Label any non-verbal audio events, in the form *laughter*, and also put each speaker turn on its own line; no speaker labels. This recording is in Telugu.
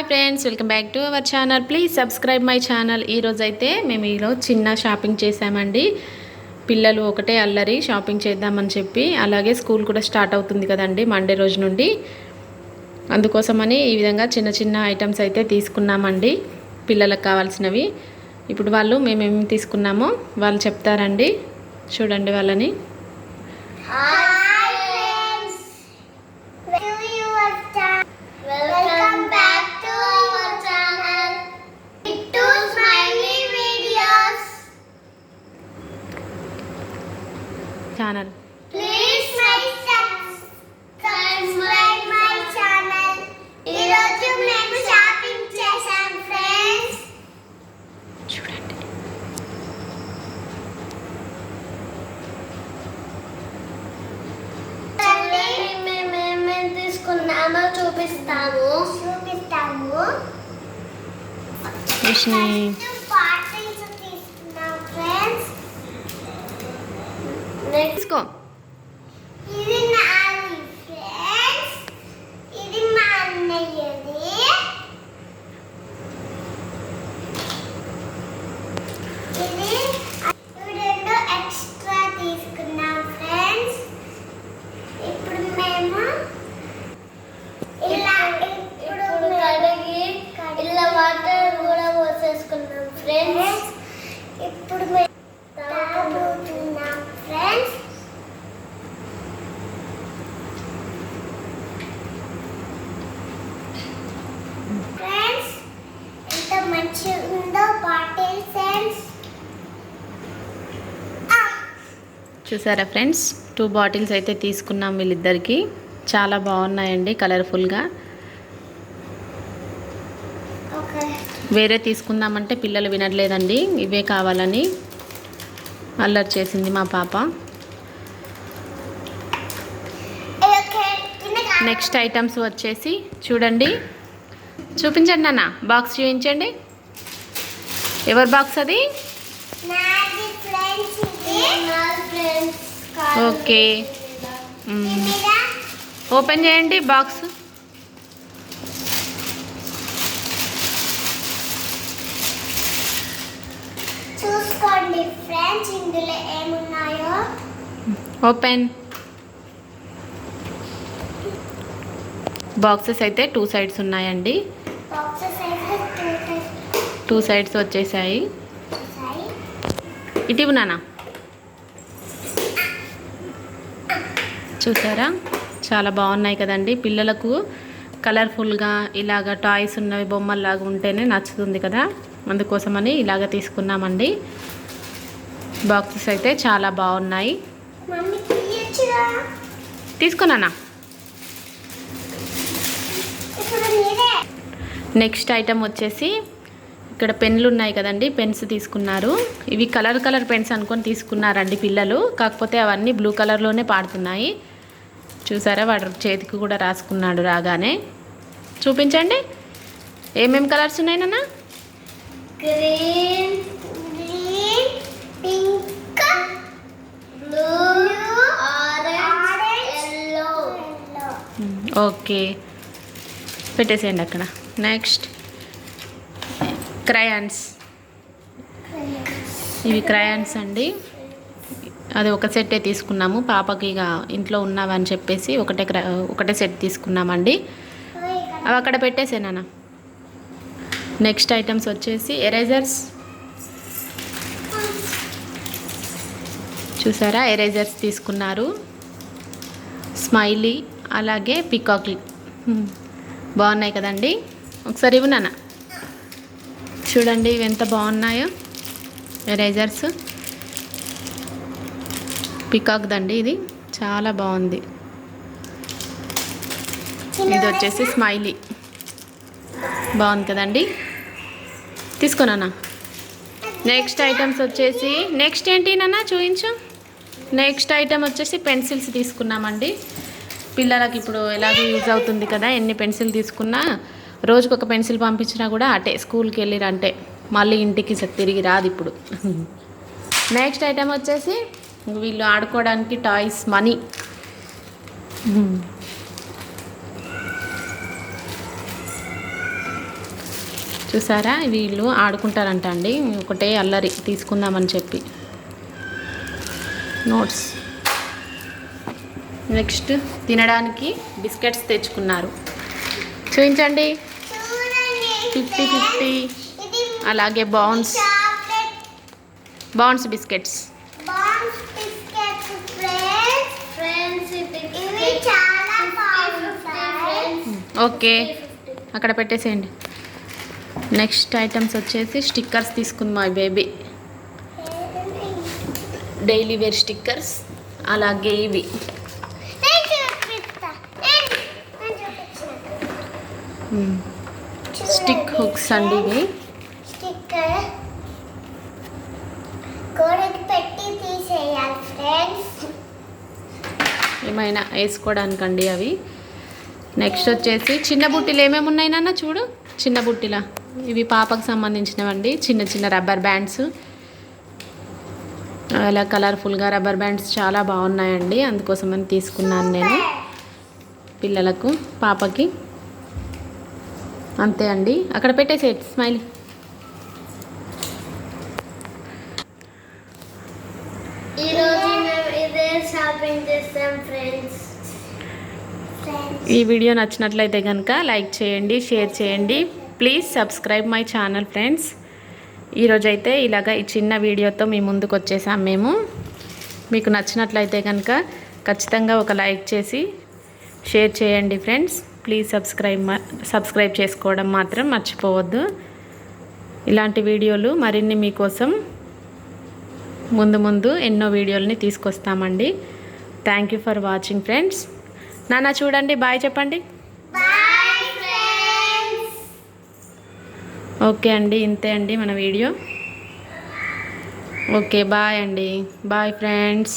Hi friends welcome back to our channel. Please subscribe my channel. ఈరోజు అయితే మేము ఈరోజు చిన్న షాపింగ్ చేసామండి. పిల్లలు ఒకటే అల్లరి షాపింగ్ చేద్దామని చెప్పి. అలాగే స్కూల్ కూడా స్టార్ట్ అవుతుంది కదండి మండే రోజు నుండి. అందుకోసమని ఈ విధంగా చిన్న చిన్న ఐటమ్స్ అయితే తీసుకున్నామండి. పిల్లలకు కావాల్సినవి. ఇప్పుడు వాళ్ళు మేమేమి తీసుకున్నామో వాళ్ళు చెప్తారండి. చూడండి వాళ్ళని.
Hi friends. Welcome
channel.
Please subscribe my channel. ఈరోజు మేము షాపింగ్ చేశాం ఫ్రెండ్స్
చూడండి.
మేము తీసుకున్నామో చూపిస్తాము. చూపిస్తాము
విష్ణి
బాటిల్స్ తీసుకున్నాం ఫ్రెండ్స్ నెక్స్ట్
తీసుకో
ఇది నాది ఫ్రెండ్స్ ఇది మా అన్నయ్యది ఇది ఇవి రెండు ఎక్స్ట్రా తీసుకున్నాం ఫ్రెండ్స్ ఇప్పుడు మేము ఇలా ఇప్పుడు కడిగి ఇలా వాటర్ కూడా పోసేసుకున్నాం ఫ్రెండ్స్. ఇప్పుడు మేము తాగబోతున్నాం ఫ్రెండ్స్ ఫ్రెండ్స్ ఎంత మంచిగా ఉందో బాటిల్ సెన్స్
చూసారా ఫ్రెండ్స్? టూ బాటిల్స్ అయితే తీసుకున్నాం వీళ్ళిద్దరికి. చాలా బాగున్నాయండి కలర్ఫుల్గా వేరే తీసుకుందామంటే పిల్లలు వినట్లేదండి ఇవే కావాలని అల్లరి చేసింది మా పాప. నెక్స్ట్ ఐటమ్స్ వచ్చేసి చూడండి. చూపించండి అన్న బాక్స్ చూపించండి. ఎవరి బాక్స్ అది? ఓకే. ఓపెన్ చేయండి బాక్స్.
చూసుకోండి ఫ్రెండ్స్ ఇందులో ఏమున్నాయో?
ఓపెన్. బాక్సెస్ అయితే టూ సైడ్స్ ఉన్నాయండి.
టూ
సైడ్స్ వచ్చేసాయి. ఇటీవు నాన్న. చూసారా? చాలా బాగున్నాయి కదండి. పిల్లలకు కలర్ఫుల్గా ఇలాగ టాయ్స్ ఉన్నవి బొమ్మల్లాగా ఉంటేనే నచ్చుతుంది కదా. అందుకోసమని ఇలాగ తీసుకున్నామండి. బాక్సెస్ అయితే చాలా బాగున్నాయి. తీసుకున్నానా? నెక్స్ట్ ఐటమ్ వచ్చేసి ఇక్కడ పెన్లు ఉన్నాయి కదండి. పెన్స్ తీసుకున్నారు. ఇవి కలర్ కలర్ పెన్స్ అనుకొని తీసుకున్నారండి పిల్లలు. కాకపోతే అవన్నీ బ్లూ కలర్లోనే పాడుతున్నాయి. చూసారా? వాడు చేతికి కూడా రాసుకున్నాడు రాగానే. చూపించండి. ఏమేమి కలర్స్ ఉన్నాయి నాన్న?
Green green pink blue orange
okay. పెట్టేసేయండి అక్కడ. నెక్స్ట్. క్రయాన్స్. ఇవి క్రయాన్స్ అండి. అది ఒక సెట్టే తీసుకున్నాము. పాపకి ఇక ఇంట్లో ఉన్నావని చెప్పేసి ఒకటే క్ర ఒకటే సెట్ తీసుకున్నామండి. అవి అక్కడ పెట్టేసేనా నెక్స్ట్ ఐటమ్స్ వచ్చేసి ఎరేజర్స్. చూసారా? ఎరేజర్స్ తీసుకున్నారు. స్మైలీ అలాగే పికాక్లు. బాగున్నాయి కదండి? ఒకసారి ఇవ్వు నాన్న. చూడండి ఇవి ఎంత బాగున్నాయో. ఎరేజర్స్. పికాక్ దండి ఇది. చాలా బాగుంది. ఇది వచ్చేసి స్మైలీ. బాగుంది కదండి? తీసుకో నాన్న నెక్స్ట్ ఐటమ్స్ వచ్చేసి నెక్స్ట్ ఏంటి నాన్న చూపించు? నెక్స్ట్ ఐటమ్ వచ్చేసి పెన్సిల్స్ తీసుకున్నామండి. పిల్లలకి ఇప్పుడు ఎలాగో యూజ్ అవుతుంది కదా ఎన్ని పెన్సిల్ తీసుకున్నా రోజుకు ఒక పెన్సిల్ పంపించినా కూడా అటే స్కూల్కి వెళ్ళిరంటే. మళ్ళీ ఇంటికి తిరిగి రాదు ఇప్పుడు. *laughs* నెక్స్ట్ ఐటమ్ వచ్చేసి వీళ్ళు ఆడుకోవడానికి టాయ్స్ మనీ. చూసారా? వీళ్ళు ఆడుకుంటారంట అండి. ఒకటే అల్లరి తీసుకుందామని చెప్పి. నోట్స్. నెక్స్ట్ తినడానికి బిస్కెట్స్ తెచ్చుకున్నారు. చూపించండి. Fifty fifty. అలాగే బాన్స్. బాన్స్ బిస్కెట్స్
బాన్స్ బిస్కెట్స్ ఫ్రెండ్స్ ఫ్రెండ్స్ ఇవి చాలా బాగుంటాయి
ఓకే. అక్కడ పెట్టేసేయండి. నెక్స్ట్ ఐటమ్స్ వచ్చేసి స్టిక్కర్స్ తీసుకుంది మా బేబీ డైలీ వేర్ స్టిక్కర్స్ అలాగే ఇవి. స్టిక్ హుక్స్ అండి ఇవి. ఏమైనా వేసుకోవడానికండి అవి. నెక్స్ట్ వచ్చేసి చిన్న బుట్టిలు ఏమేమి ఉన్నాయి నాన్న చూడు? చిన్న బుట్టిల. ఇవి పాపకు సంబంధించినవండి. చిన్న చిన్న రబ్బర్ బ్యాండ్స్. అలా కలర్ఫుల్గా రబ్బర్ బ్యాండ్స్ చాలా బాగున్నాయండి. అందుకోసమని తీసుకున్నాను నేను పిల్లలకు పాపకి. అంతే అండి. అక్కడ పెట్టేసే స్మైల్
ఈరోజు ఇదే షాపింగ్ చేస్తాం ఫ్రెండ్స్
ఈ వీడియో నచ్చినట్లయితే కనుక లైక్ చేయండి షేర్ చేయండి. Please subscribe my channel friends ఈరోజైతే ఇలాగ ఈ చిన్న వీడియోతో మీ ముందుకు వచ్చేసాం మేము. మీకు నచ్చినట్లయితే కనుక ఖచ్చితంగా ఒక లైక్ చేసి షేర్ చేయండి ఫ్రెండ్స్ ప్లీజ్ సబ్స్క్రైబ్ మా- సబ్స్క్రైబ్ చేసుకోవడం మాత్రం మర్చిపోవద్దు. ఇలాంటి వీడియోలు మరిన్ని మీకోసం ముందు ముందు ఎన్నో వీడియోలని తీసుకొస్తామండి. Thank you for watching friends నాన్న చూడండి బాయ్ చెప్పండి. ఓకే అండి ఇంతే అండి మన వీడియో. ఓకే బాయ్ అండి.
Bye friends.